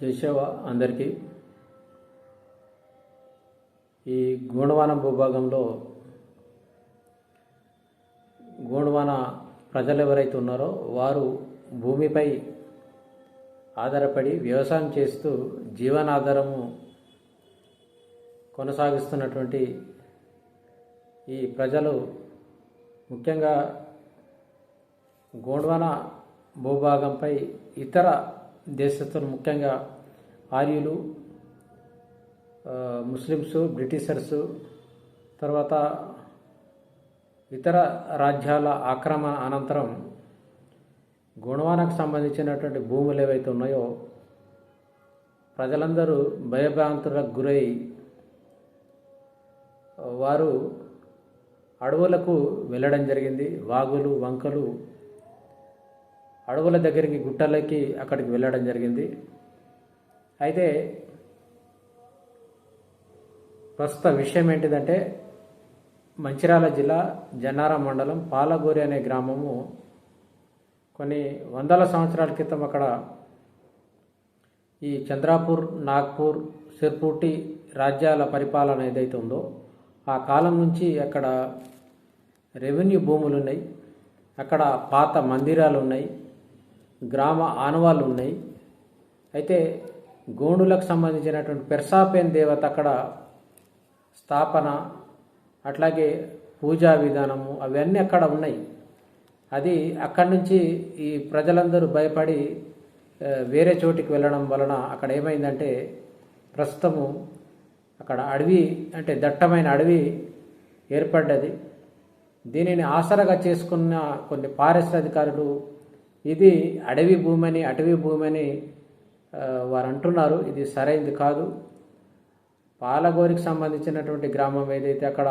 జైసేవ అందరికీ. ఈ గోండవాన భూభాగంలో గోండవాన ప్రజలు ఎవరైతే ఉన్నారో వారు భూమిపై ఆధారపడి వ్యవసాయం చేస్తూ జీవనాధారము కొనసాగిస్తున్నటువంటి ఈ ప్రజలు ముఖ్యంగా గోండ్వాన భూభాగంపై ఇతర దేశస్తులు ముఖ్యంగా ఆర్యులు ముస్లిమ్స్ బ్రిటిషర్స్ తర్వాత ఇతర రాజ్యాల ఆక్రమణ అనంతరం గుణవానకు సంబంధించినటువంటి భూములు ఏవైతే ఉన్నాయో ప్రజలందరూ భయభ్రాంతులకు గురై వారు అడవులకు వెళ్ళడం జరిగింది. వాగులు వంకలు అడవుల దగ్గరికి గుట్టలకి అక్కడికి వెళ్ళడం జరిగింది. అయితే ప్రస్తుత విషయం ఏంటిదంటే మంచిర్యాల జిల్లా జన్నారం మండలం పాలగూరి అనే గ్రామము కొన్ని వందల సంవత్సరాల క్రితం అక్కడ ఈ చంద్రాపూర్ నాగ్పూర్ సిర్పూటి రాజ్యాల పరిపాలన ఏదైతే ఉందో ఆ కాలం నుంచి అక్కడ రెవెన్యూ భూములు ఉన్నాయి అక్కడ పాత మందిరాలు ఉన్నాయి గ్రామ ఆనవాళ్ళు ఉన్నాయి. అయితే గోండులకు సంబంధించినటువంటి పెర్సాపేన్ దేవత అక్కడ స్థాపన అట్లాగే పూజా విధానము అవన్నీ అక్కడ ఉన్నాయి. అది అక్కడి నుంచి ఈ ప్రజలందరూ భయపడి వేరే చోటికి వెళ్ళడం వలన అక్కడ ఏమైందంటే ప్రస్తుతము అక్కడ అడవి అంటే దట్టమైన అడవి ఏర్పడ్డది. దీనిని ఆసరగా చేసుకున్న కొన్ని పారిశ్రామికారులు ఇది అడవి భూమని అటవీ భూమని వారు అంటున్నారు ఇది సరైంది కాదు. పాలగోరికి సంబంధించినటువంటి గ్రామం ఏదైతే అక్కడ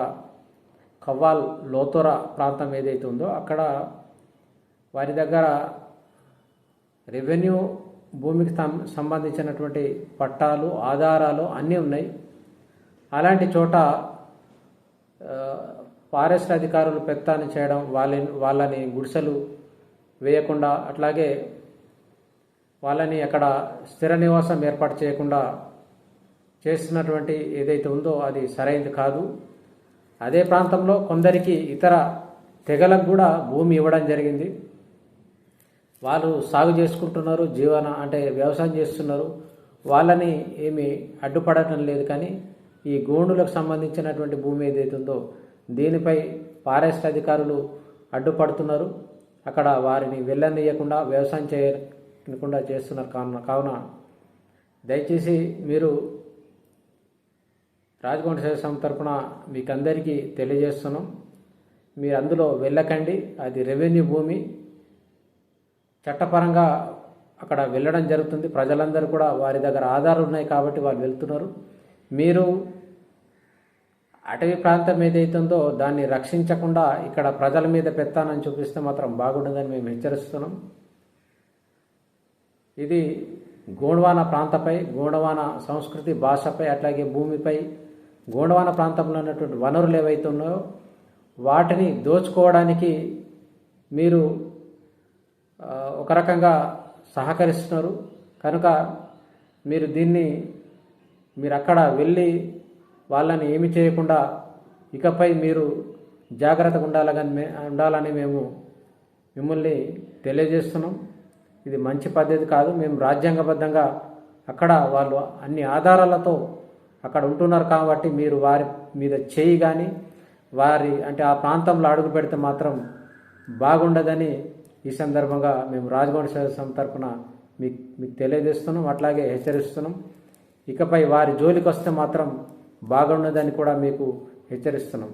కవ్వాల్ లోతోర ప్రాంతం ఏదైతే ఉందో అక్కడ వారి దగ్గర రెవెన్యూ భూమికి సం- సంబంధించినటువంటి పట్టాలు ఆధారాలు అన్నీ ఉన్నాయి. అలాంటి చోట ఫారెస్ట్ అధికారులు పెత్తాన్ని చేయడం వాళ్ళని వాళ్ళని గుడిసెలు వేయకుండా అట్లాగే వాళ్ళని అక్కడ స్థిర నివాసం ఏర్పాటు చేయకుండా చేస్తున్నటువంటి ఏదైతే ఉందో అది సరైనది కాదు. అదే ప్రాంతంలో కొందరికి ఇతర తెగలకు కూడా భూమి ఇవ్వడం జరిగింది. వాళ్ళు సాగు చేసుకుంటున్నారు జీవన అంటే వ్యవసాయం చేస్తున్నారు. వాళ్ళని ఏమి అడ్డుపడటం లేదు కానీ ఈ గోండులకు సంబంధించినటువంటి భూమి ఏదైతే ఉందో దీనిపై ఫారెస్ట్ అధికారులు అడ్డుపడుతున్నారు. అక్కడ వారిని వెళ్ళనీయకుండా వ్యవసాయం చేయకుండా చేస్తున్నారు. కావున కావున దయచేసి మీరు రాజకోట సేవ సంస్థ తరపున మీకు అందరికీ తెలియజేస్తున్నాం. మీరు అందులో వెళ్ళకండి. అది రెవెన్యూ భూమి. చట్టపరంగా అక్కడ వెళ్ళడం జరుగుతుంది. ప్రజలందరూ కూడా వారి దగ్గర ఆధారాలు ఉన్నాయి కాబట్టి వాళ్ళు వెళ్తున్నారు. మీరు అటవీ ప్రాంతం ఏదైతే ఉందో దాన్ని రక్షించకుండా ఇక్కడ ప్రజల మీద పెత్తానని చూపిస్తే మాత్రం బాగుండదని మేము హెచ్చరిస్తున్నాం. ఇది గోండవాన ప్రాంతపై గోండవాన సంస్కృతి భాషపై అట్లాగే భూమిపై గోండవాన ప్రాంతంలో ఉన్నటువంటి వనరులు ఏవైతే ఉన్నాయో వాటిని దోచుకోవడానికి మీరు ఒక రకంగా సహకరిస్తున్నారు. కనుక మీరు దీన్ని మీరు అక్కడ వెళ్ళి వాళ్ళని ఏమి చేయకుండా ఇకపై మీరు జాగ్రత్తగా ఉండాలని మే ఉండాలని మేము మిమ్మల్ని తెలియజేస్తున్నాం. ఇది మంచి పద్ధతి కాదు. మేము రాజ్యాంగబద్ధంగా అక్కడ వాళ్ళు అన్ని ఆధారాలతో అక్కడ ఉంటున్నారు కాబట్టి మీరు వారి మీద చేయి కానీ వారి అంటే ఆ ప్రాంతంలో అడుగు పెడితే మాత్రం బాగుండదని ఈ సందర్భంగా మేము రాజగౌడ సదస్సం తరఫున మీకు మీకు తెలియజేస్తున్నాం. అట్లాగే హెచ్చరిస్తున్నాం. ఇకపై వారి జోలికి వస్తే మాత్రం బాగున్నదని కూడా మీకు హెచ్చరిస్తున్నాం.